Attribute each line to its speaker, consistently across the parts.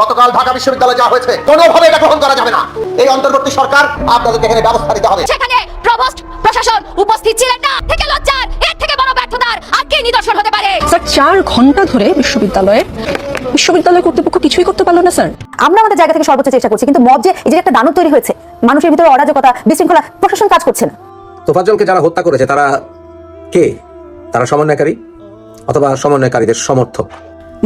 Speaker 1: গতকাল ঢাকা বিশ্ববিদ্যালয়ে যা হয়েছে কোনোভাবে এটা গ্রহণ করা যাবে না। এই অন্তর্বর্তী সরকার আপনাদেরকে এখানে ব্যবস্থা নিতে হবে।
Speaker 2: সেখানে প্রভোস্ট প্রশাসন উপস্থিত ছিলেন না। থেকে লজ্জার এর থেকে বড় ব্যর্থতার আর কি নিদর্শন হতে পারে?
Speaker 3: স্যার চার ঘণ্টা ধরে বিশ্ববিদ্যালয়ের বিশ্ববিদ্যালয় কর্তৃপক্ষ কিছুই করতে পারল না স্যার।
Speaker 4: আমরা আমাদের জায়গা থেকে সর্বোচ্চ চেষ্টা করছি কিন্তু মব যে এই যে একটা দানব তৈরি হয়েছে মানুষের ভিতরে অরাজকতা বিশৃঙ্খলা প্রশাসন কাজ করছে না।
Speaker 5: তোফাজ্জলকে যারা হত্যা করেছে তারা কে? তারা সমন্বয়কারী অথবা সমন্বয়কারীদের সমর্থক?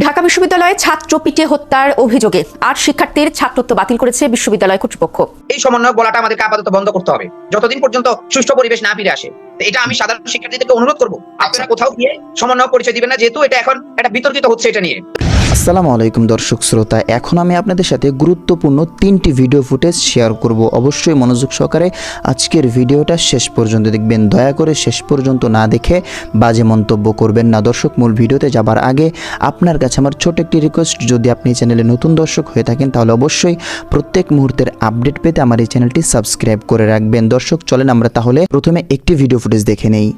Speaker 3: ঢাকা বিশ্ববিদ্যালয়ে ছাত্র পিটিয়ে হত্যার অভিযোগে আট শিক্ষার্থীর ছাত্রত্ব বাতিল করেছে বিশ্ববিদ্যালয় কর্তৃপক্ষ।
Speaker 6: এই সমন্বয় বলাটা আমাদেরকে আপাতত বন্ধ করতে হবে। যতদিন পর্যন্ত সুষ্ঠু পরিবেশ না ফিরে আসে এটা আমি সাধারণ শিক্ষার্থীদেরকে অনুরোধ করব। আপনারা কোথাও গিয়ে সমন্বয় পরিচয় দিবেন না, যেহেতু এটা এখন একটা বিতর্কিত হচ্ছে এটা নিয়ে।
Speaker 7: আসসালামু আলাইকুম দর্শক শ্রোতা, এখন আমি আপনাদের সাথে গুরুত্বপূর্ণ তিনটি ভিডিও ফুটেজ শেয়ার করব। অবশ্যই মনোযোগ সহকারে আজকের ভিডিওটা শেষ পর্যন্ত দেখবেন। দয়া করে শেষ পর্যন্ত না দেখে বাজে মন্তব্য করবেন না। দর্শক, মূল ভিডিওতে যাবার আগে আপনার কাছে আমার ছোট একটি রিকোয়েস্ট যদি আপনি চ্যানেলে নতুন দর্শক হয়ে থাকেন, তাহলে অবশ্যই প্রত্যেক মুহূর্তের আপডেট পেতে আমার এই চ্যানেলটি সাবস্ক্রাইব করে রাখবেন। দর্শক, চলেন আমরা তাহলে প্রথমে একটি ভিডিও ফুটেজ দেখে নেই।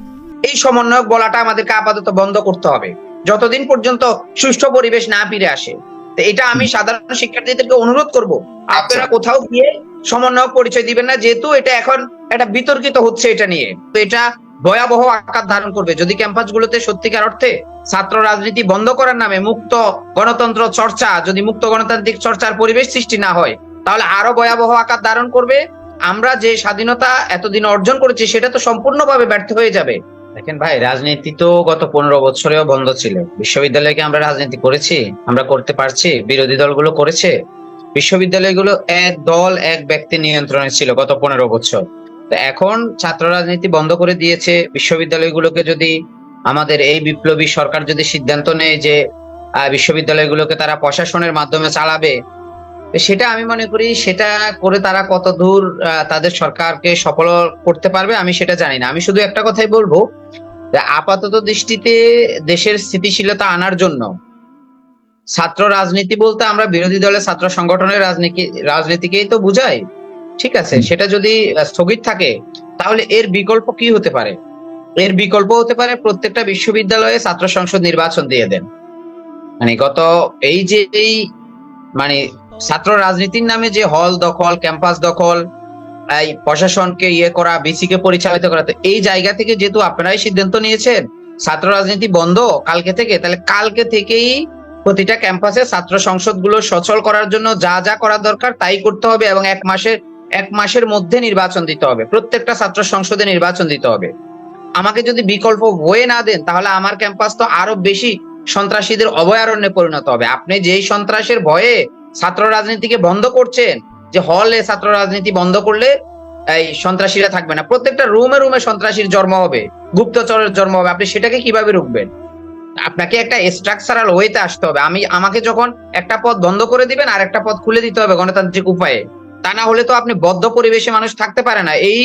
Speaker 6: এই সমন্বয়ক বলাটা আমাদেরকে আপাতত বন্ধ করতে হবে। যতদিন পর্যন্ত সুষ্ঠু পরিবেশ না ফিরে আসে। তো এটা আমি সাধারণ শিক্ষার্থীদেরকে অনুরোধ করব। আপনারা কোথাও গিয়ে সমন্বয়ক পরিচয় দিবেন না যেহেতু এটা এখন একটা বিতর্কিত হচ্ছে এটা নিয়ে। তো এটা ভয়াবহ আকার ধারণ করবে। যদি ক্যাম্পাসগুলোতে সত্যিকার অর্থে ছাত্র রাজনীতি বন্ধ করার নামে মুক্ত গণতন্ত্র চর্চা যদি মুক্ত গণতান্ত্রিক চর্চার পরিবেশ সৃষ্টি না হয় তাহলে আরও ভয়াবহ আকার ধারণ করবে। আমরা যে স্বাধীনতা এতদিন অর্জন করেছি সেটা তো সম্পূর্ণভাবে ব্যর্থ হয়ে যাবে। দেখেন ভাই, রাজনীতি তো গত পনেরো বছরেও বন্ধ ছিল। বিশ্ববিদ্যালয়ে কি আমরা রাজনীতি করেছি, আমরা করতে পারছি, বিরোধী দলগুলো করেছে। বিশ্ববিদ্যালয়গুলো এক দল, এক ব্যক্তি নিয়ন্ত্রণে ছিল গত পনেরো বছর। তো এখন ছাত্র রাজনীতি বন্ধ করে দিয়েছে। বিশ্ববিদ্যালয়গুলোকে যদি আমাদের এই বিপ্লবী সরকার যদি সিদ্ধান্ত নেয় যে বিশ্ববিদ্যালয়গুলোকে তারা প্রশাসনের মাধ্যমে চালাবে সেটা আমি মনে করি সেটা করে তারা কত দূর তাদের সরকারকে সফল করতে পারবে আমি সেটা জানি না। আমি শুধু একটা কথাই বলব আপাতত দৃষ্টিতে দেশের স্থিতিশীলতা আনার জন্য ছাত্র রাজনীতি বলতে আমরা বিরোধী দলের ছাত্র সংগঠনের রাজনীতি রাজনীতিকেই তো বুঝাই। ঠিক আছে? সেটা যদি স্থগিত থাকে তাহলে এর বিকল্প কি হতে পারে? এর বিকল্প হতে পারে প্রত্যেকটা বিশ্ববিদ্যালয়ে ছাত্র সংসদ নির্বাচন দিয়ে দেন। মানে গত এই যে এই মানে ছাত্র রাজনীতির নামে যে হল দখল, ক্যাম্পাস দখল, এই প্রশাসনকে ইয়ে করা বিসি কে পরিচালিত করা, তো এই জায়গা থেকে যেহেতু আপনারাই সিদ্ধান্ত নিয়েছেন, ছাত্র রাজনীতি বন্ধ কালকে থেকে, তাহলে কালকে থেকেই প্রতিটা ক্যাম্পাসে ছাত্র সংসদগুলো সচল করার জন্য যা যা করা দরকার তাই করতে হবে এবং এক মাসের এক মাসের মধ্যে নির্বাচন দিতে হবে। প্রত্যেকটা ছাত্র সংসদে নির্বাচন দিতে হবে। আমাকে যদি বিকল্প হয়ে না দেন, তাহলে আমার ক্যাম্পাস তো আরও বেশি সন্ত্রাসীদের অভয়ারণ্যে পরিণত হবে। আপনি যেই সন্ত্রাসের ভয়ে ছাত্র রাজনীতিকে বন্ধ করছেন, যে হলে ছাত্র রাজনীতি বন্ধ করলে এই সন্ত্রাসীরা থাকবে না। প্রত্যেকটা রুমে রুমে সন্ত্রাসীর জন্ম হবে, গুপ্তচরের জন্ম হবে। আপনি সেটাকে কীভাবে রুখবেন? আপনাকে একটা স্ট্রাকচারাল ওয়েতে আসতে হবে। আমি, আমাকে যখন একটা পথ বন্ধ করে দিবেন আর একটা পথ খুলে দিতে হবে গণতান্ত্রিক উপায়ে। তা না হলে তো আপনি বদ্ধ পরিবেশে মানুষ থাকতে পারে না। এই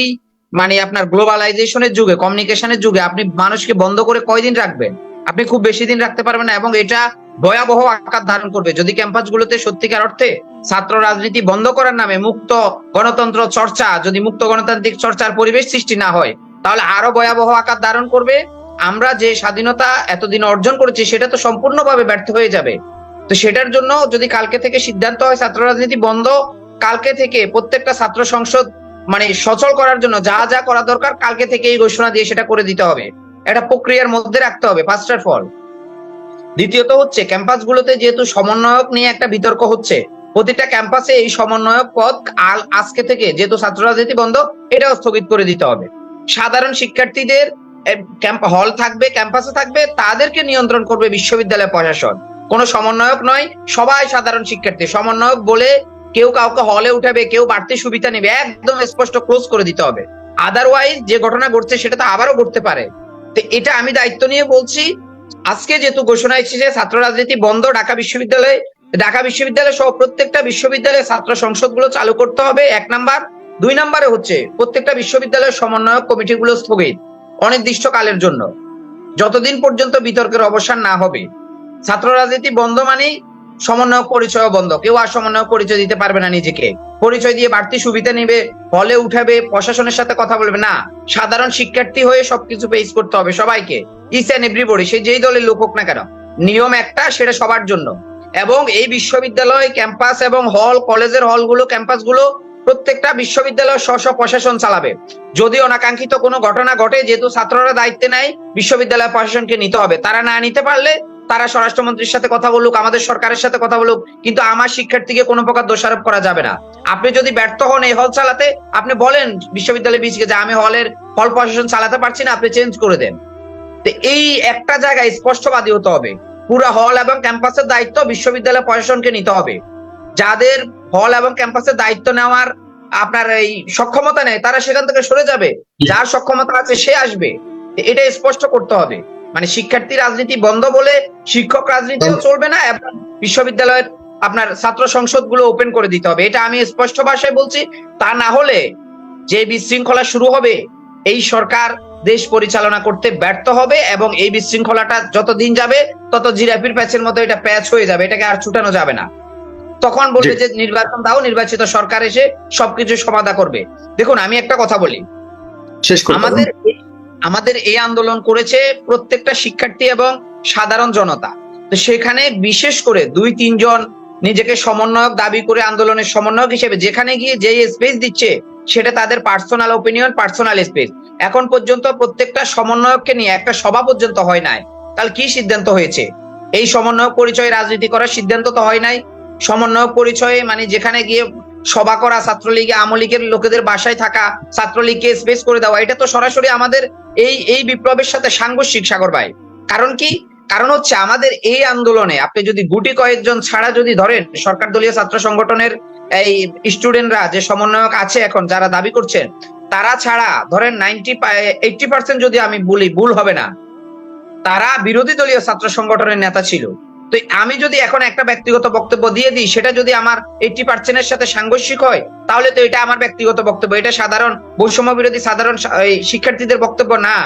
Speaker 6: মানে আপনার গ্লোবালাইজেশনের যুগে কমিউনিকেশনের যুগে, আপনি মানুষকে বন্ধ করে কয়দিন রাখবেন? আপনি খুব বেশি দিন রাখতে পারবেন না এবং এটা ভয়াবহ আকার ধারণ করবে। যদি ক্যাম্পাসগুলোতে সত্যিকার অর্থে ছাত্র রাজনীতি বন্ধ করার নামে মুক্ত গণতন্ত্র চর্চা, যদি মুক্ত গণতান্ত্রিক চর্চার পরিবেশ সৃষ্টি না হয়, তাহলে আরও ভয়াবহ আকার ধারণ করবে। আমরা যে স্বাধীনতা এতদিন অর্জন করেছি, সেটা তো সম্পূর্ণভাবে ব্যর্থ হয়ে যাবে। তো সেটার জন্য যদি কালকে থেকে সিদ্ধান্ত হয় ছাত্র রাজনীতি বন্ধ, কালকে থেকে প্রত্যেকটা ছাত্র সংসদ মানে সচল করার জন্য যা যা করা দরকার, কালকে থেকে এই ঘোষণা দিয়ে সেটা করে দিতে হবে। একটা প্রক্রিয়ার মধ্যে রাখতে হবে ফার্স্ট অফ অল দ্বিতীয়ত হচ্ছে ক্যাম্পাসগুলোতে যেহেতু সমন্বয়ক নিয়ে একটা বিতর্ক হচ্ছে, প্রতিটা ক্যাম্পাসে এই সমন্বয়ক পদ আজকে থেকে যেহেতু ছাত্র রাজনীতি বন্ধ, এটাও স্থগিত করে দিতে হবে। সাধারণ শিক্ষার্থীদের হল থাকবে ক্যাম্পাসে থাকবে, তাদেরকে নিয়ন্ত্রণ করবে বিশ্ববিদ্যালয় প্রশাসন। কোনো সমন্বয়ক নয়, সবাই সাধারণ শিক্ষার্থী। সমন্বয়ক বলে কেউ কাউকে হলে উঠাবে, কেউ বাড়তি সুবিধা নেবে, একদম স্পষ্ট ক্লোজ করে দিতে হবে। আদারওয়াইজ যে ঘটনা ঘটছে সেটা তো আবারও ঘটতে পারে। তো এটা আমি দায়িত্ব নিয়ে বলছি আজকে যেহেতু ঘোষণা এসেছে ছাত্র রাজনীতি বন্ধ ঢাকা বিশ্ববিদ্যালয়ে, ঢাকা বিশ্ববিদ্যালয় সহ প্রত্যেকটা বিশ্ববিদ্যালয়ে ছাত্র সংসদগুলো চালু করতে হবে। এক নাম্বার। দুই নাম্বারে হচ্ছে প্রত্যেকটা বিশ্ববিদ্যালয়ের সমন্বয়ক কমিটি গুলো স্থগিত অনির্দিষ্টকালের জন্য। যতদিন পর্যন্ত বিতর্কের অবসান না হবে। ছাত্র রাজনীতি বন্ধ মানেই সমন্বয়ক পরিচয় বন্ধ। কেউ আর সমন্বয়ক পরিচয় দিতে পারবে না নিজেকে। পরিচয় দিয়ে বাড়তি সুবিধা নেবে, হলে উঠাবে, প্রশাসনের সাথে কথা বলবে। না, সাধারণ শিক্ষার্থী হয়ে সবকিছু পেস করতে হবে সবাইকে। ইস এন্ড এভরিবডি সে যেই দলের লোক হোক না কেন, নিয়ম একটা, সেটা সবার জন্য। এবং এই বিশ্ববিদ্যালয় ক্যাম্পাস এবং হল কলেজের হলগুলো ক্যাম্পাসগুলো প্রত্যেকটা বিশ্ববিদ্যালয় স্ব স্ব প্রশাসন চালাবে। যদি অনাকাঙ্ক্ষিত কোনো ঘটনা ঘটে, যেহেতু ছাত্ররা দায়িত্বে নেয় বিশ্ববিদ্যালয় প্রশাসনকে নিতে হবে। তারা না নিতে পারলে তারা স্বরাষ্ট্রমন্ত্রীর সাথে কথা বলুক, আমাদের সরকারের সাথে কথা বলুক, কিন্তু আমার শিক্ষার্থীকে কোনো প্রকার দোষারোপ করা যাবে না। আপনি যদি ব্যর্থ হন এই হল চালাতে, আপনি বলেন বিশ্ববিদ্যালয় বিসিকে যে আমি হলের হল প্রশাসন চালাতে পারছি না, আপনি চেঞ্জ করে দেন। তো এই একটা জায়গায় স্পষ্টবাদী হতে হবে। পুরো হল এবং ক্যাম্পাসের দায়িত্ব বিশ্ববিদ্যালয় প্রশাসনকে নিতে হবে। যাদের হল এবং ক্যাম্পাসের দায়িত্ব নেওয়ার আপনার এই সক্ষমতা নেই, তারা সেখান থেকে সরে যাবে। যার সক্ষমতা আছে সে আসবে। এটা স্পষ্ট করতে হবে। মানে শিক্ষার্থী রাজনীতি বন্ধ বলে শিক্ষক রাজনীতিও চলবে না এবং বিশ্ববিদ্যালয়ের আপনার ছাত্র সংসদগুলো ওপেন করে দিতে হবে। এটা আমি স্পষ্ট ভাষায় বলছি তা না হলে যে বিশৃঙ্খলা শুরু হবে এই সরকার দেশ পরিচালনা করতে ব্যর্থ হবে এবং এই বিশৃঙ্খলাটা যত দিন যাবে তত জিরাপির প্যাচের মতো এটা প্যাচ হয়ে যাবে এটাকে আর ছুটানো যাবে না। তখন বলবে যে নির্বাচন দাও নির্বাচিত সরকার এসে সবকিছু সমাধা করবে। দেখুন আমি একটা কথা বলি। আমাদের আমাদের এই আন্দোলন করেছে প্রত্যেকটা শিক্ষার্থী এবং সাধারণ জনতা। তো সেখানে বিশেষ করে দুই, তিনজন নিজেকে সমন্বয়ক দাবি করে আন্দোলনের সমন্বয়ক হিসেবে যেখানে গিয়ে যে স্পেস দিচ্ছে, সেটা তাদের পার্সোনাল ওপিনিয়ন পার্সোনাল স্পেস এখন পর্যন্ত প্রত্যেকটা সমন্বয়ককে নিয়ে একটা সভা পর্যন্ত হয় নাই। তাহলে কি সিদ্ধান্ত হয়েছে? এই সমন্বয়ক পরিচয়ে রাজনীতি করার সিদ্ধান্ত তো হয় নাই। সমন্বয়ক পরিচয়ে মানে যেখানে গিয়ে সভা করা, ছাত্রলীগে, আমলীগের লোকেদের বাসায় থাকা, ছাত্রলীগকে স্পেস করে দেওয়া, এটা তো সরাসরি আমাদের এই এই বিপ্লবের সাথে সাংঘর্ষিক, সাগর ভাই। কারণ কি? কারণ হচ্ছে আমাদের এই আন্দোলনে, আপনি যদি গুটি কয়েকজন ছাড়া যদি ধরেন, সরকার দলীয় ছাত্র সংগঠনের এই স্টুডেন্টরা যে সমন্বয়ক আছে এখন, যারা দাবি করছেন তারা ছাড়া, ধরেন নাইনটি এইটটি পার্সেন্ট যদি আমি বলি, ভুল হবে না। তারা বিরোধী দলীয় ছাত্র সংগঠনের নেতা ছিল। তো আমি যদি এখন একটা ব্যক্তিগত বক্তব্য দিয়ে দিই সেটা যদি আমার এইটটি পার্সেন্টের সাথে সাংঘর্ষিক হয় তাহলে তো এটা আমার ব্যক্তিগত বক্তব্য। এটা সাধারণ বৈষম্য বিরোধী সাধারণ এই শিক্ষার্থীদের বক্তব্য না।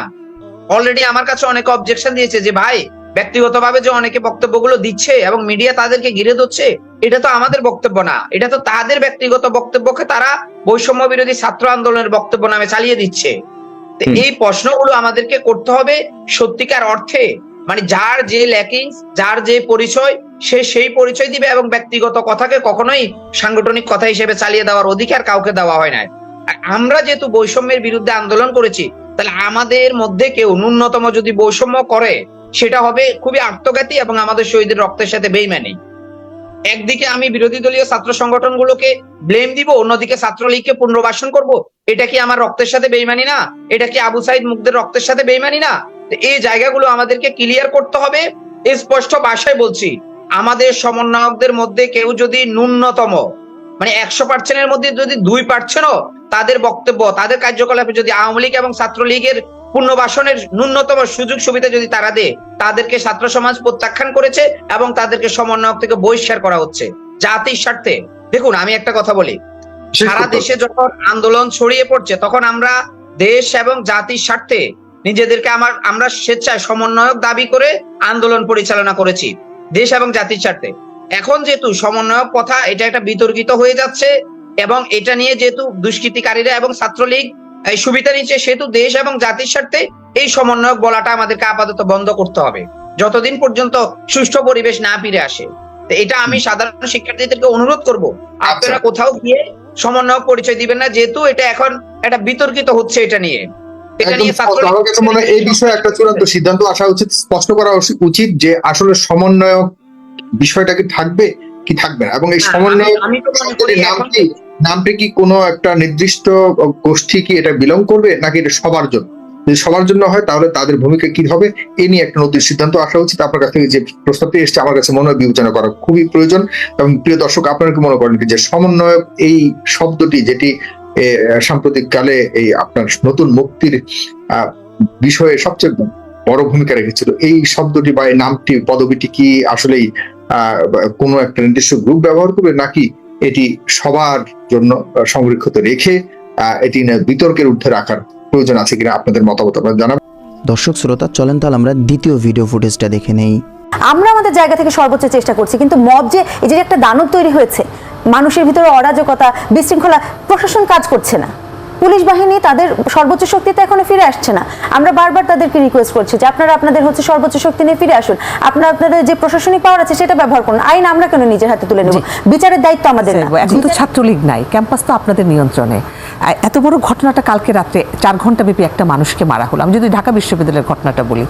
Speaker 6: অলরেডি আমার কাছে অনেকে অবজেকশন দিয়েছে যে ভাই ব্যক্তিগতভাবে যে অনেকে বক্তব্যগুলো দিচ্ছে এবং মিডিয়া তাদেরকে ঘিরে ধরছে এটা তো আমাদের বক্তব্য না। এটা তো তাদের ব্যক্তিগত বক্তব্যকে তারা বৈষম্য বিরোধী ছাত্র আন্দোলনের বক্তব্য নামে চালিয়ে দিচ্ছে। এই প্রশ্নগুলো আমাদেরকে করতে হবে সত্যিকার অর্থে। মানে যার যে ল্যাকিংস, যার যে পরিচয়, সে সেই পরিচয় দিবে এবং ব্যক্তিগত কথাকে কখনোই সাংগঠনিক কথা হিসেবে চালিয়ে দেওয়ার অধিকার কাউকে দেওয়া হয় না আমরা যেহেতু বৈষম্যের বিরুদ্ধে আন্দোলন করেছি, তাহলে আমাদের মধ্যে কেউ ন্যূনতম যদি বৈষম্য করে, সেটা হবে খুবই আত্মঘাতী এবং আমাদের শহীদের রক্তের সাথে বেইমানি। একদিকে আমি বিরোধী দলীয় ছাত্র সংগঠনগুলোকে ব্লেম দিব, অন্যদিকে ছাত্রলীগকে পুনর্বাসন করব। এটা কি আমার রক্তের সাথে বেইমানি না? এটা কি আবু সাইদ মুগ্ধের রক্তের সাথে বেইমানি না? এই জায়গাগুলো আমাদেরকে ক্লিয়ার করতে হবে। স্পষ্ট ভাষায় বলছি আমাদের সমন্বয়কদের মধ্যে কেউ যদি ন্যূনতম মানে একশো পার্সেন্টের মধ্যে যদি দুই পার্সেন্টও তাদের বক্তব্য তাদের কার্যকলাপে যদি আওয়ামী লীগ এবং ছাত্রলীগের পুনর্বাসনের ন্যূনতম সুযোগ সুবিধা যদি তারা দেয় তাদেরকে ছাত্র সমাজ প্রত্যাখ্যান করেছে এবং তাদেরকে সমন্বয়ক থেকে বহিষ্কার করা হচ্ছে জাতির স্বার্থে। দেখুন আমি একটা কথা বলি। সারা দেশে যখন আন্দোলন ছড়িয়ে পড়ছে তখন আমরা দেশ এবং জাতির স্বার্থে নিজেদেরকে আমার আমরা স্বেচ্ছায় সমন্বয়ক দাবি করে আন্দোলন পরিচালনা করেছি দেশ এবং জাতির স্বার্থে এখন যেহেতু সমন্বয়ক কথা এটা একটা বিতর্কিত হয়ে যাচ্ছে এবং এটা নিয়ে যেহেতু দুষ্কৃতিকারীরা এবং ছাত্রলীগ এই সুবিধা নিচ্ছে সেহেতু দেশ এবং জাতির স্বার্থে এই সমন্বয়ক বলাটা আমাদেরকে আপাতত বন্ধ করতে হবে যতদিন পর্যন্ত সুষ্ঠু পরিবেশ না ফিরে আসে। তো এটা আমি সাধারণ শিক্ষার্থীদেরকে অনুরোধ করব আপনারা কোথাও গিয়ে সমন্বয়ক পরিচয় দিবেন না যেহেতু এটা এখন একটা বিতর্কিত হচ্ছে এটা নিয়ে।
Speaker 8: আমার কাছে মনে হয় এই বিষয়ে একটা চূড়ান্ত সিদ্ধান্ত আসা উচিত স্পষ্ট করা উচিত যে আসলে সমন্বয়ক বিষয়টা কি থাকবে কি থাকবে না। এবং এই
Speaker 6: মনে এখন
Speaker 8: নামটি নামটি কি কোনো একটা নির্দিষ্ট গোষ্ঠী কি এটা বিলং করবে নাকি এটা সবার জন্য? যদি সবার জন্য হয় তাহলে তাদের ভূমিকা কি হবে? এ নিয়ে একটা নতুন সিদ্ধান্ত আসা উচিত। আপনার কাছ থেকে যে প্রস্তাবটি এসেছে আমার কাছে মনে হয় বিবেচনা করা খুবই প্রয়োজন। এবং প্রিয় দর্শক আপনারা কি মনে করেন যে সমন্বয়ক এই শব্দটি যেটি সাম্প্রতিক কালে এই আপনার নতুন মুক্তির বিষয়ে সবচেয়ে বড় ভূমিকা রেখেছিল। এই শব্দটি বা এই নামটি পদবিটি কি আসলেই কোনো একটা নির্দিষ্ট গ্রুপ ব্যবহার করবে নাকি এটি সবার জন্য সংরক্ষিত রেখে এটি বিতর্কের ঊর্ধ্বে রাখার প্রয়োজন আছে কিনা আপনাদের মতামত আপনারা জানাবেন?
Speaker 7: দর্শক শ্রোতা চলেন তাহলে আমরা দ্বিতীয় ভিডিও ফুটেজটা দেখে নেই।
Speaker 4: আমরা আমাদের জায়গা থেকে সর্বোচ্চ চেষ্টা করছি কিন্তু মব যে এই যে একটা দানব তৈরি হয়েছে মানুষের ভিতরে অরাজকতা বিশৃঙ্খলা প্রশাসন কাজ করছে না। পুলিশ বাহিনী তাদের সর্বোচ্চ শক্তিতে এখনও ফিরে আসছে না। আমরা বারবার তাদেরকে রিকোয়েস্ট করছি যে আপনারা আপনাদের হচ্ছে সর্বোচ্চ শক্তি নিয়ে ফিরে আসুন। আপনারা আপনাদের যে প্রশাসনিক পাওয়ার আছে সেটা ব্যবহার করুন। আইন আমরা কেন নিজের হাতে তুলে নেব? বিচারের দায়িত্ব আমাদের না।
Speaker 9: এখন তো ছাত্রলীগ নাই। ক্যাম্পাস তো আপনাদের নিয়ন্ত্রণে। এত বড় ঘটনাটা কালকে রাত্রে চার ঘণ্টা ব্যাপী একটা মানুষকে মারা হলো। আমি যদি ঢাকা বিশ্ববিদ্যালয়ের ঘটনাটা বলি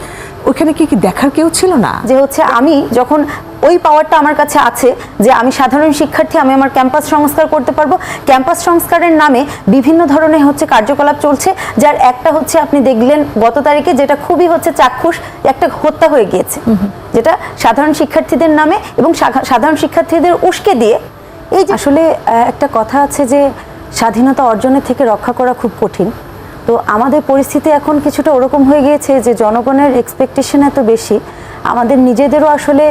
Speaker 9: ওখানে কি কি দেখার কেউ ছিল না?
Speaker 4: যে হচ্ছে আমি যখন ওই পাওয়ারটা আমার কাছে আছে যে আমি সাধারণ শিক্ষার্থী আমি আমার ক্যাম্পাস সংস্কার করতে পারব। ক্যাম্পাস সংস্কারের নামে বিভিন্ন ধরনের হচ্ছে কার্যকলাপ চলছে যার একটা হচ্ছে আপনি দেখলেন গত তারিখে যেটা খুবই হচ্ছে চাক্ষুষ একটা হত্যা হয়ে গিয়েছে। যেটা সাধারণ শিক্ষার্থীদের নামে এবং সাধারণ শিক্ষার্থীদের উস্কে দিয়ে এই আসলে একটা কথা আছে যে স্বাধীনতা অর্জনের থেকে রক্ষা করা খুব কঠিন। তো আমাদের পরিস্থিতি এখন কিছুটা ওরকম হয়ে গিয়েছে যে জনগণের এক্সপেকটেশন এত বেশি আমাদের নিজেদেরও আসলে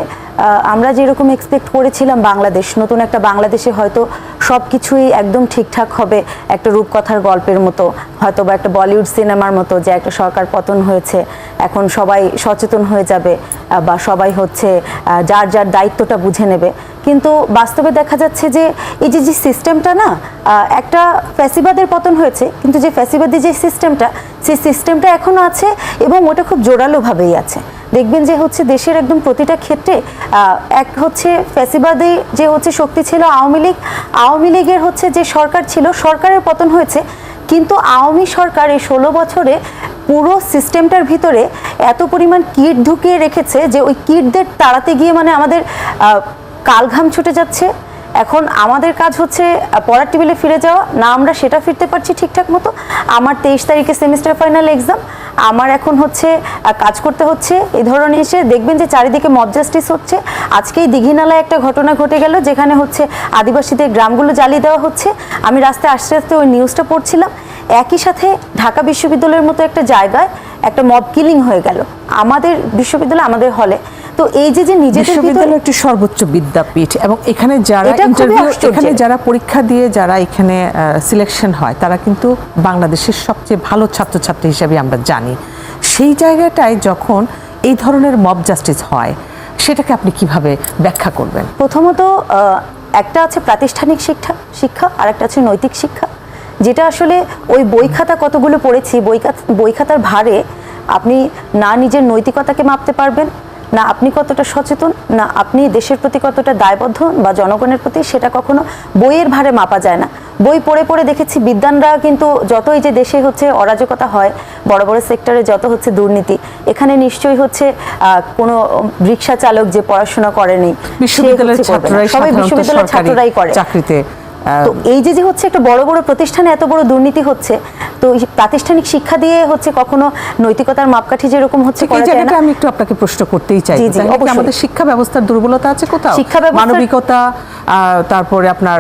Speaker 4: আমরা যেরকম এক্সপেক্ট করেছিলাম বাংলাদেশ, নতুন একটা বাংলাদেশে হয়তো সব কিছুই একদম ঠিকঠাক হবে একটা রূপকথার গল্পের মতো হয়তো বা একটা বলিউড সিনেমার মতো যে একটা সরকার পতন হয়েছে, এখন সবাই সচেতন হয়ে যাবে বা সবাই হচ্ছে যার যার দায়িত্বটা বুঝে নেবে। কিন্তু বাস্তবে দেখা যাচ্ছে যে এই যে যে সিস্টেমটা না একটা ফ্যাসিবাদের পতন হয়েছে, কিন্তু যে ফ্যাসিবাদের যে সিস্টেমটা সেই সিস্টেমটা এখনও আছে এবং ওটা খুব জোরালোভাবেই আছে। দেখবেন যে হচ্ছে দেশের একদম প্রতিটা ক্ষেত্রে এক হচ্ছে ফ্যাসিবাদী যে হচ্ছে শক্তি ছিল আওয়ামী লীগ, আওয়ামী লীগের হচ্ছে যে সরকার ছিল, সরকারের পতন হয়েছে। কিন্তু আওয়ামী সরকার এই ষোলো বছরে পুরো সিস্টেমটার ভিতরে এত পরিমাণ কিট ঢুকিয়ে রেখেছে যে ওই কিটদের তাড়াতে গিয়ে মানে আমাদের কালঘাম ছুটে যাচ্ছে। এখন আমাদের কাজ হচ্ছে পড়ার টেবিলে ফিরে যাওয়া। না, আমরা সেটা ফিরতে পারছি ঠিকঠাক মতো। আমার তেইশ তারিখে সেমিস্টার ফাইনাল এক্সাম। আমার এখন হচ্ছে কাজ করতে হচ্ছে। এই ধরনের এসে দেখবেন যে চারিদিকে মব জাস্টিস হচ্ছে। আজকেই দীঘিনালায় একটা ঘটনা ঘটে গেল, যেখানে হচ্ছে আদিবাসীদের গ্রামগুলো জ্বালিয়ে দেওয়া হচ্ছে। আমি রাস্তায় আস্তে আস্তে ওই নিউজটা পড়ছিলাম। একই সাথে ঢাকা বিশ্ববিদ্যালয়ের মতো একটা জায়গায় একটা মব কিলিং হয়ে গেল। আমাদের বিশ্ববিদ্যালয়, আমাদের হলে তো এই যে যে নিজেদের
Speaker 9: বিশ্ববিদ্যালয় একটি সর্বোচ্চ বিদ্যাপীঠ এবং এখানে যারা ইন্টারভিউ এখানে যারা পরীক্ষা দিয়ে যারা এখানে সিলেকশন হয় তারা কিন্তু বাংলাদেশের সবচেয়ে ভালো ছাত্রছাত্রী হিসেবে আমরা জানি। সেই জায়গাটায় যখন এই ধরনের মব জাস্টিস হয় সেটাকে আপনি কীভাবে ব্যাখ্যা করবেন?
Speaker 4: প্রথমত একটা আছে প্রাতিষ্ঠানিক শিক্ষা শিক্ষা আর একটা আছে নৈতিক শিক্ষা। যেটা আসলে ওই বই খাতা কতগুলো পড়েছি বই খাতার ভারে আপনি না নিজের নৈতিকতাকে মাপতে পারবেন না আপনি কতটা সচেতন না আপনি দেশের প্রতি কতটা দায়বদ্ধ বা জনগণের প্রতি সেটা কখনো বইয়ের ভারে মাপা যায় না। বই পড়ে পড়ে দেখেছি বিদ্যানরা কিন্তু যতই যে দেশে হচ্ছে অরাজকতা হয় বড় বড় সেক্টরে যত হচ্ছে দুর্নীতি এখানে নিশ্চয়ই হচ্ছে আহ, কোনো রিক্সা চালক যে পড়াশোনা করেনি সবাই বিশ্ববিদ্যালয়ের ছাত্ররাই করে।
Speaker 9: চাকরিতে
Speaker 4: তো এই যে যে হচ্ছে একটা বড় বড় প্রতিষ্ঠানে এত বড় দুর্নীতি হচ্ছে তো প্রাতিষ্ঠানিক শিক্ষা দিয়ে হচ্ছে কখনো নৈতিকতার মাপকাঠি যেরকম হচ্ছে
Speaker 9: এই জায়গাটা আমি একটু আপনাকে প্রশ্ন করতেই চাই। আমাদের শিক্ষা ব্যবস্থার দুর্বলতা আছে কোথাও?
Speaker 4: শিক্ষা
Speaker 9: মানবিকতা আহ, তারপরে আপনার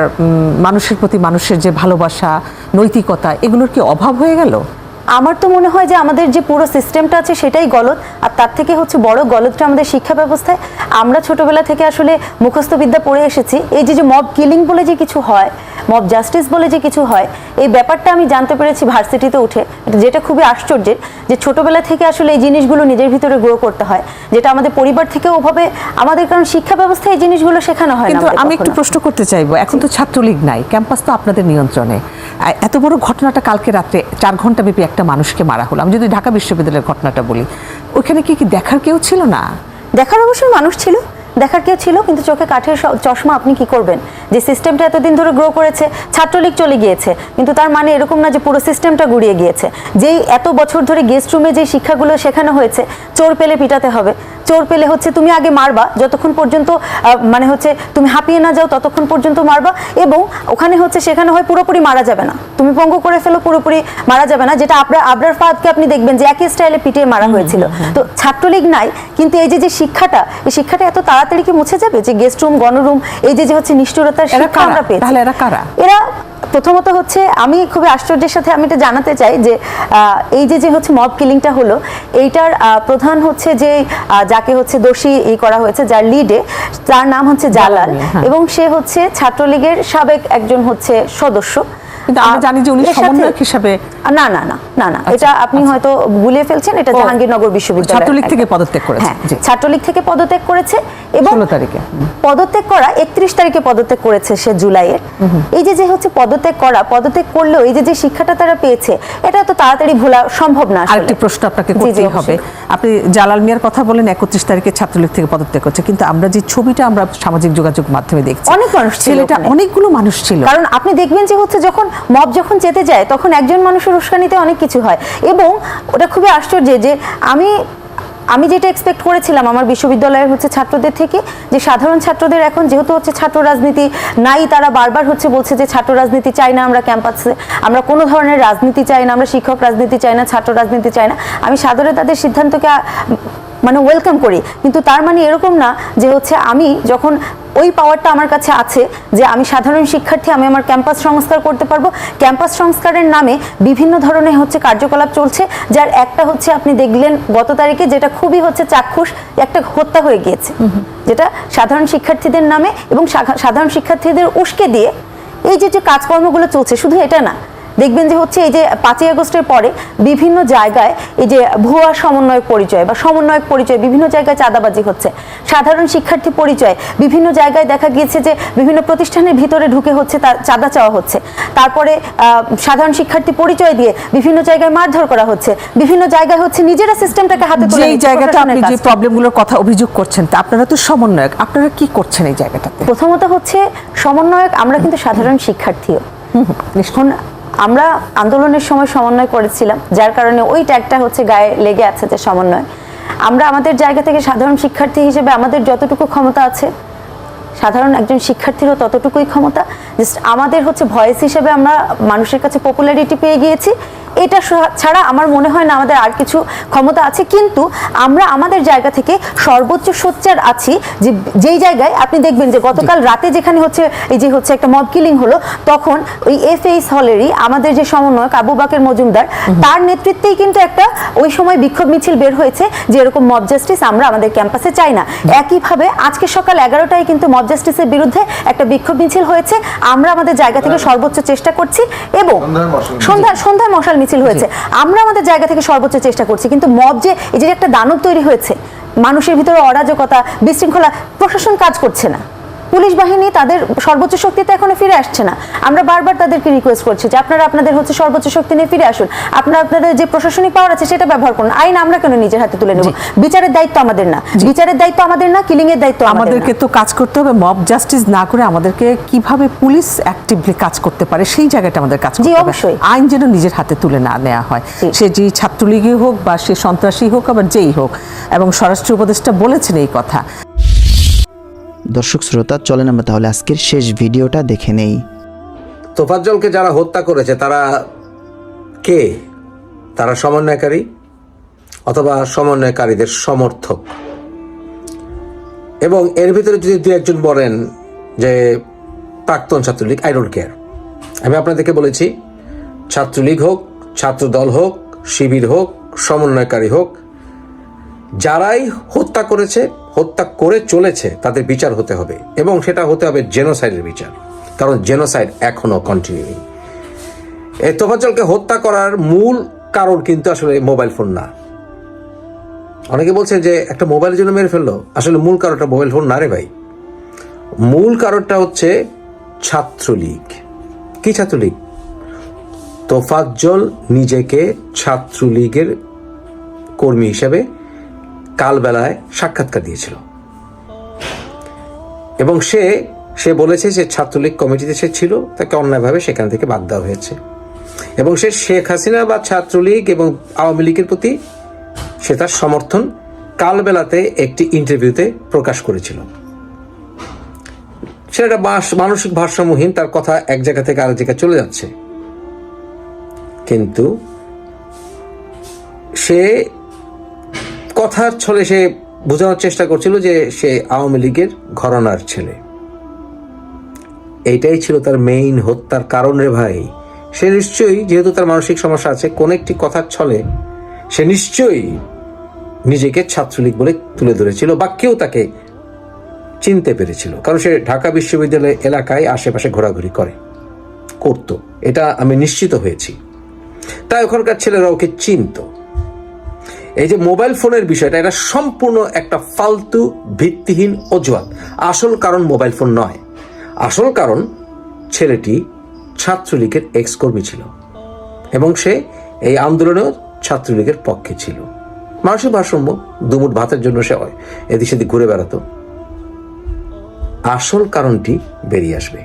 Speaker 9: মানুষের প্রতি মানুষের যে ভালোবাসা নৈতিকতা এগুলোর কি অভাব হয়ে গেল?
Speaker 4: আমার তো মনে হয় যে আমাদের যে পুরো সিস্টেমটা আছে সেটাই গলত আর তার থেকে হচ্ছে বড় গলতটা আমাদের শিক্ষা ব্যবস্থায়। আমরা ছোটবেলা থেকে আসলে মুখস্থ বিদ্যা পড়ে এসেছি। এই যে যে মব কিলিং বলে যে কিছু হয় মব জাস্টিস বলে যে কিছু হয় এই ব্যাপারটা আমি জানতে পেরেছি ভার্সিটিতে উঠে। যেটা খুবই আশ্চর্যের যে ছোটবেলা থেকে আসলে এই জিনিসগুলো নিজের ভিতরে গ্রো করতে হয় যেটা আমাদের পরিবার থেকে ওভাবে আমাদের কারণ শিক্ষা ব্যবস্থায় এই জিনিসগুলো শেখানো হয়
Speaker 9: কিন্তু আমি একটু প্রশ্ন করতে চাইব এখন তো ছাত্রলীগ নাই ক্যাম্পাস তো আপনাদের নিয়ন্ত্রণে। এত বড় ঘটনাটা কালকে রাত্রে চার ঘণ্টা ব্যাপী একটা মানুষকে মারা হলো। আমি যদি ঢাকা বিশ্ববিদ্যালয়ের ঘটনাটা বলি, ওখানে কি কি দেখার কেউ ছিল না?
Speaker 4: দেখার অবশ্যই মানুষ ছিল, দেখার কেউ ছিল, কিন্তু চোখে কাঠের চশমা আপনি কি করবেন? যে সিস্টেমটা এতদিন ধরে গ্রো করেছে, ছাত্রলীগ চলে গিয়েছে, কিন্তু তার মানে এরকম না যে পুরো সিস্টেমটা গুড়িয়ে গিয়েছে। যেই এত বছর ধরে গেস্ট রুমে যে শিক্ষাগুলো শেখানো হয়েছে, চোর পেলে পিটাতে হবে। চোর পেলে হচ্ছে তুমি আগে মারবা যতক্ষণ পর্যন্ত মানে হচ্ছে তুমি হাঁপিয়ে না যাও ততক্ষণ পর্যন্ত মারবা এবং ওখানে হচ্ছে শেখানো হয় পুরোপুরি মারা যাবে না। তুমি পঙ্গু করে ফেলো পুরোপুরি মারা যাবে না যেটা আপনার আবরার ফাদকে আপনি দেখবেন যে একই স্টাইলে পিটিয়ে মারা হয়েছিল। তো ছাত্রলীগ নাই কিন্তু এই যে যে শিক্ষাটা এই শিক্ষাটা এত তাড়াতাড়ি কি মুছে যাবে? যে গেস্ট রুম গণরুম এই যে যে হচ্ছে নিষ্ঠুরতার
Speaker 9: এরা
Speaker 4: শিক্ষা আমরা পেয়েছি।
Speaker 9: তাহলে এরা কারা?
Speaker 4: এরা প্রথমত হচ্ছে আমি খুবই আশ্চর্যের সাথে আমি এটা জানাতে চাই যে আহ, এই যে যে হচ্ছে মব কিলিংটা হলো এইটার আহ, প্রধান হচ্ছে যে যাকে হচ্ছে দোষী ই করা হয়েছে যার লিডে তার নাম হচ্ছে জালাল
Speaker 9: জালাল, হ্যাঁ।
Speaker 4: এবং সে হচ্ছে ছাত্রলীগের সাবেক একজন হচ্ছে সদস্য
Speaker 9: কিন্তু আমরা জানি যে উনি সমন্বয়ক হিসাবে
Speaker 4: না না না না না। এটা আপনি হয়তো গুলিয়ে ফেলছেন এটা জাহাঙ্গীরনগর বিশ্ববিদ্যালয়
Speaker 9: ছাত্রলীগ থেকে পদত্যাগ করেছে,
Speaker 4: হ্যাঁ ছাত্রলীগ থেকে পদত্যাগ করেছে এবং
Speaker 9: 16 তারিখে।
Speaker 4: পদত্যাগ করা একত্রিশ তারিখে পদত্যাগ করেছে সে জুলাইয়ের। এই যে যে হচ্ছে পদত্যাগ করা পদত্যাগ করলেও এই যে যে শিক্ষাটা তারা পেয়েছে এটা তো তাড়াতাড়ি ভোলা সম্ভব না
Speaker 9: আরেকটি প্রশ্ন আপনাকে করতেই হবে। আপনি জালাল মিয়ার কথা বলেন একত্রিশ তারিখে ছাত্রলীগ থেকে পদত্যাগ করছে কিন্তু আমরা যে ছবিটা আমরা সামাজিক যোগাযোগ মাধ্যমে দেখছি
Speaker 4: অনেক মানুষ ছিল ওখানে।
Speaker 9: অনেকগুলো মানুষ ছিল।
Speaker 4: কারণ আপনি দেখবেন যে হচ্ছে যখন মব যখন চেতে যায়, তখন একজন মানুষের উস্কানিতে অনেক কিছু হয়। এবং ওটা খুবই আশ্চর্য যে, আমি আমি যেটা এক্সপেক্ট করেছিলাম আমার বিশ্ববিদ্যালয়ের হচ্ছে ছাত্রদের থেকে, যে সাধারণ ছাত্রদের এখন যেহেতু হচ্ছে ছাত্র রাজনীতি নাই, তারা বারবার হচ্ছে বলছে যে ছাত্র রাজনীতি চাই না আমরা ক্যাম্পাসে, আমরা কোনো ধরনের রাজনীতি চাই না, আমরা শিক্ষক রাজনীতি চাই না, ছাত্র রাজনীতি চাই না। আমি সাদরে তাদের সিদ্ধান্তকে মানে ওয়েলকাম করি। কিন্তু তার মানে এরকম না যে হচ্ছে আমি যখন ওই পাওয়ারটা আমার কাছে আছে যে আমি সাধারণ শিক্ষার্থী আমি আমার ক্যাম্পাস সংস্কার করতে পারব। ক্যাম্পাস সংস্কারের নামে বিভিন্ন ধরনের হচ্ছে কার্যকলাপ চলছে যার একটা হচ্ছে আপনি দেখলেন গত তারিখে যেটা খুবই হচ্ছে চাক্ষুষ একটা হত্যা হয়ে গিয়েছে। যেটা সাধারণ শিক্ষার্থীদের নামে এবং সাধারণ শিক্ষার্থীদের উস্কে দিয়ে এই যে যে কাজকর্মগুলো চলছে শুধু এটা না দেখবেন যে হচ্ছে এই যে পাঁচই আগস্টের পরে বিভিন্ন জায়গায় এই যে ভুয়া সমন্বয়ক পরিচয় বা সমন্বয়ক পরিচয় বিভিন্ন জায়গায় চাঁদাবাজি হচ্ছে সাধারণ শিক্ষার্থী পরিচয় বিভিন্ন জায়গায় দেখা গিয়েছে যে বিভিন্ন প্রতিষ্ঠানের ভিতরে ঢুকে হচ্ছে তার চাঁদা চাওয়া হচ্ছে। তারপরে সাধারণ শিক্ষার্থী পরিচয় দিয়ে বিভিন্ন জায়গায় মারধর করা হচ্ছে বিভিন্ন জায়গায় হচ্ছে নিজেরা সিস্টেমটাকে হাতে তুলে নিচ্ছে,
Speaker 9: জায়গাটা আপনি যে প্রবলেমগুলোর কথা অভিযোগ করছেন তা আপনারা তো সমন্বয়ক আপনারা কি করছেন এই জায়গাটাতে?
Speaker 4: প্রথমত হচ্ছে সমন্বয়ক আমরা কিন্তু সাধারণ শিক্ষার্থীও। এখন আমরা আন্দোলনের সময় সমন্বয় করেছিলাম, যার কারণে ওই ট্যাগটা হচ্ছে গায়ে লেগে আছে যে সমন্বয়। আমরা আমাদের জায়গা থেকে সাধারণ শিক্ষার্থী হিসেবে আমাদের যতটুকু ক্ষমতা আছে, সাধারণ একজন শিক্ষার্থীরও ততটুকুই ক্ষমতা জাস্ট আমাদের হচ্ছে ভয়েস হিসেবে আমরা মানুষের কাছে পপুলারিটি পেয়ে গিয়েছি এটা ছাড়া আমার মনে হয় না আমাদের আর কিছু ক্ষমতা আছে। কিন্তু আমরা আমাদের জায়গা থেকে সর্বোচ্চ সোচ্চার আছি যে যেই জায়গায় আপনি দেখবেন যে গতকাল রাতে যেখানে হচ্ছে এই যে হচ্ছে একটা মব কিলিং হলো তখন ওই এফ এইস হলেরই আমাদের যে সমন্বয়ক আবু বাকের মজুমদার তার নেতৃত্বেই কিন্তু একটা ওই সময় বিক্ষোভ মিছিল বের হয়েছে যে এরকম মব জাস্টিস আমরা আমাদের ক্যাম্পাসে চাই না। একইভাবে আজকে সকাল এগারোটায় কিন্তু মব জাস্টিসের বিরুদ্ধে একটা বিক্ষোভ মিছিল হয়েছে। আমরা আমাদের জায়গা থেকে সর্বোচ্চ চেষ্টা করছি এবং সন্ধ্যা সন্ধ্যায় মশাল মিছিল হয়েছে। আমরা আমাদের জায়গা থেকে সর্বোচ্চ চেষ্টা করছি কিন্তু মব যে এই যে একটা দানব তৈরি হয়েছে মানুষের ভিতরে অরাজকতা বিশৃঙ্খলা প্রশাসন কাজ করছে না। পুলিশ বাহিনী তাদের সর্বোচ্চ শক্তিতে এখনও ফিরে আসছে না। আমরা বারবার তাদেরকে রিকোয়েস্ট করছি যে আপনারা আপনাদের হচ্ছে সর্বোচ্চ শক্তি নিয়ে ফিরে আসুন। আপনারা আপনাদের যে প্রশাসনিক পাওয়ার আছে সেটা ব্যবহার করুন। আইন আমরা কেন নিজের হাতে তুলে নেব? বিচারের দায়িত্ব আমাদের না। বিচারের দায়িত্ব আমাদের না কিলিং এর দায়িত্ব
Speaker 9: আমাদেরকে তো কাজ করতে হবে। মব জাস্টিস না করে আমাদেরকে কীভাবে পুলিশ অ্যাক্টিভলি কাজ করতে পারে সেই জায়গাটা আমাদের কাজ করতে হবে।
Speaker 4: অবশ্যই।
Speaker 9: আইন যেন নিজের হাতে তুলে না নেওয়া হয়। সে যে ছাত্রলীগই হোক বা সে সন্ত্রাসী হোক আবার যেই হোক। এবং স্বরাষ্ট্র উপদেষ্টা বলেছেন এই কথা।
Speaker 7: দর্শক শ্রোতা, চলেন আমরা তাহলে আজকের শেষ ভিডিওটা দেখে নেই।
Speaker 5: তোফাজ্জলকে যারা হত্যা করেছে, তারা কে? তারা সমন্বয়কারী অথবা সমন্বয়কারীদের সমর্থক? এবং এর ভিতরে যদি দু একজন বলেন যে প্রাক্তন ছাত্রলীগ আই ডোন্ট কেয়ার আমি আপনাদেরকে বলেছি, ছাত্রলীগ হোক, ছাত্রদল হোক, শিবির হোক, সমন্বয়কারী হোক, যারাই হত্যা করেছে হত্যা করে চলেছে, তাদের বিচার হতে হবে এবং সেটা হতে হবে জেনোসাইডের বিচার। কারণ জেনোসাইড এখনও কন্টিনিউ এই তোফাজ্জলকে হত্যা করার মূল কারণ কিন্তু আসলে মোবাইল ফোন না। অনেকে বলছে যে একটা মোবাইলের জন্য মেরে ফেলল। আসলে মূল কারণটা মোবাইল ফোন না রে ভাই। মূল কারণটা হচ্ছে ছাত্রলীগ। কি ছাত্রলীগ? তোফাজ্জল নিজেকে ছাত্রলীগের কর্মী হিসেবে কালবেলায় সাক্ষাৎকার দিয়েছিল। এবং সে সে বলেছে যে ছাত্রলীগ কমিটিতে সে ছিল, তাকে অন্যায়ভাবে সেখান থেকে বাদ দেওয়া হয়েছে। এবং সে শেখ হাসিনা বা ছাত্রলীগ এবং আওয়ামী লীগের প্রতি সে তার সমর্থন কালবেলাতে একটি ইন্টারভিউতে প্রকাশ করেছিল। সে একটা মানসিক ভারসাম্যহীন, তার কথা এক জায়গা থেকে আরেক জায়গায় চলে যাচ্ছে। কিন্তু সে কথার ছলে সে বোঝানোর চেষ্টা করছিল যে সে আওয়ামী লীগের ঘরানার ছেলে। এইটাই ছিল তার মেইন হত্যার কারণ রে ভাই। সে নিশ্চয়ই, যেহেতু তার মানসিক সমস্যা আছে, কোন একটি কথার ছলে সে নিশ্চয়ই নিজেকে ছাত্রলীগ বলে তুলে ধরেছিল বা কেউ তাকে চিনতে পেরেছিল। কারণ সে ঢাকা বিশ্ববিদ্যালয় এলাকায় আশেপাশে ঘোরাঘুরি করে, করতো। এটা আমি নিশ্চিত হয়েছি। তাই ওখানকার ছেলেরা ওকে চিনতো। এই যে মোবাইল ফোনের বিষয়টা, এটা সম্পূর্ণ একটা ফালতু, ভিত্তিহীন অজুহাত। আসল কারণ মোবাইল ফোন নয়। আসল কারণ ছেলেটি ছাত্রলীগের এক্স কর্মী ছিল এবং সে এই আন্দোলনেও ছাত্রলীগের পক্ষে ছিল। মানুষের ভারসাম্য, দুমুট ভাতের জন্য সে হয় এদিক সেদিক ঘুরে বেড়াতো। আসল কারণটি বেরিয়ে আসবে।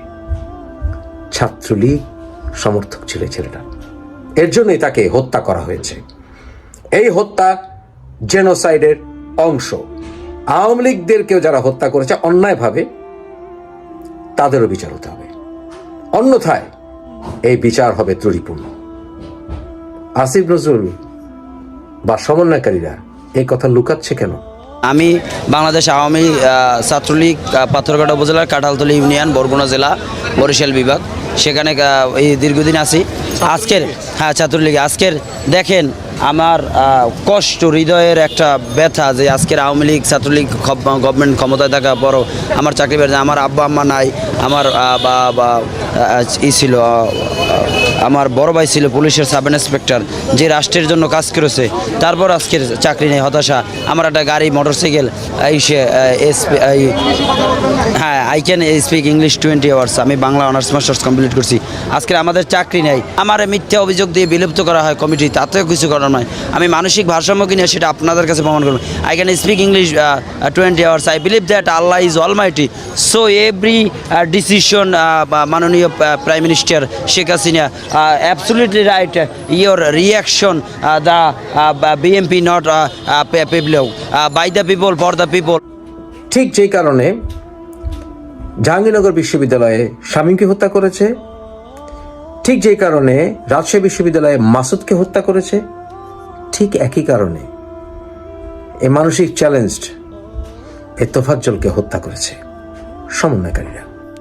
Speaker 5: ছাত্রলীগ সমর্থক ছিল ছেলেটা। এর জন্যই তাকে হত্যা করা হয়েছে। এই হত্যা জেনোসাইডের অংশ। আওয়ামী লীগদেরকেও যারা হত্যা করেছে অন্যায়ভাবে, তাদেরও বিচার হতে হবে। অন্যথায় এই বিচার হবে ত্রুটিপূর্ণ। আসিফ নজরুল বা সমন্বয়কারীরা এই কথা লুকাচ্ছে কেন?
Speaker 10: আমি বাংলাদেশ আওয়ামী ছাত্রলীগ পাথরঘাটা উপজেলার কাঁঠালতলী ইউনিয়ন, বরগুনা জেলা, বরিশাল বিভাগ। সেখানে এই দীর্ঘদিন আছি। আজকের হ্যাঁ ছাত্রলীগ, আজকের দেখেন আমার কষ্ট, হৃদয়ের একটা ব্যথা যে আজকের আওয়ামী লীগ, ছাত্রলীগ গভর্নমেন্ট ক্ষমতায় থাকা পরও আমার চাকরি বেড়েছে আমার আব্বা আম্মা নাই, আমার ই ছিল আমার বড় ভাই ছিল পুলিশের সাব ইন্সপেক্টর, যে রাষ্ট্রের জন্য কাজ করেছে, তারপর আজকের চাকরি নেই, হতাশা। আমার একটা গাড়ি, মোটরসাইকেল, এই সে হ্যাঁ I can speak English twenty hours আমি বাংলা অনার্স মাস্টার্স কমপ্লিট করছি। আজকে আমাদের চাকরি নেই। আমার মিথ্যা অভিযোগ দিয়ে বিলুপ্ত করা হয় কমিটি, তাতেও কিছু করার নয়। আমি মানসিক ভারসাম্য কিনে সেটা আপনাদের কাছে প্রমাণ করব। I can speak English twenty hours I believe that Allah is almighty so every decision মাননীয় prime minister Sheikh Hasina absolutely right your reaction the BMP not people by the people for the people
Speaker 5: ঠিক যেই কারণে জাহাঙ্গীরনগর বিশ্ববিদ্যালয়ে শামীমকে হত্যা করেছে, ঠিক যেই কারণে রাজশাহী বিশ্ববিদ্যালয়ে মাসুদকে হত্যা করেছে, ঠিক একই কারণে এ মানসিক চ্যালেঞ্জড এ তোফাজ্জলকে হত্যা করেছে সমন্বয়কারীরা।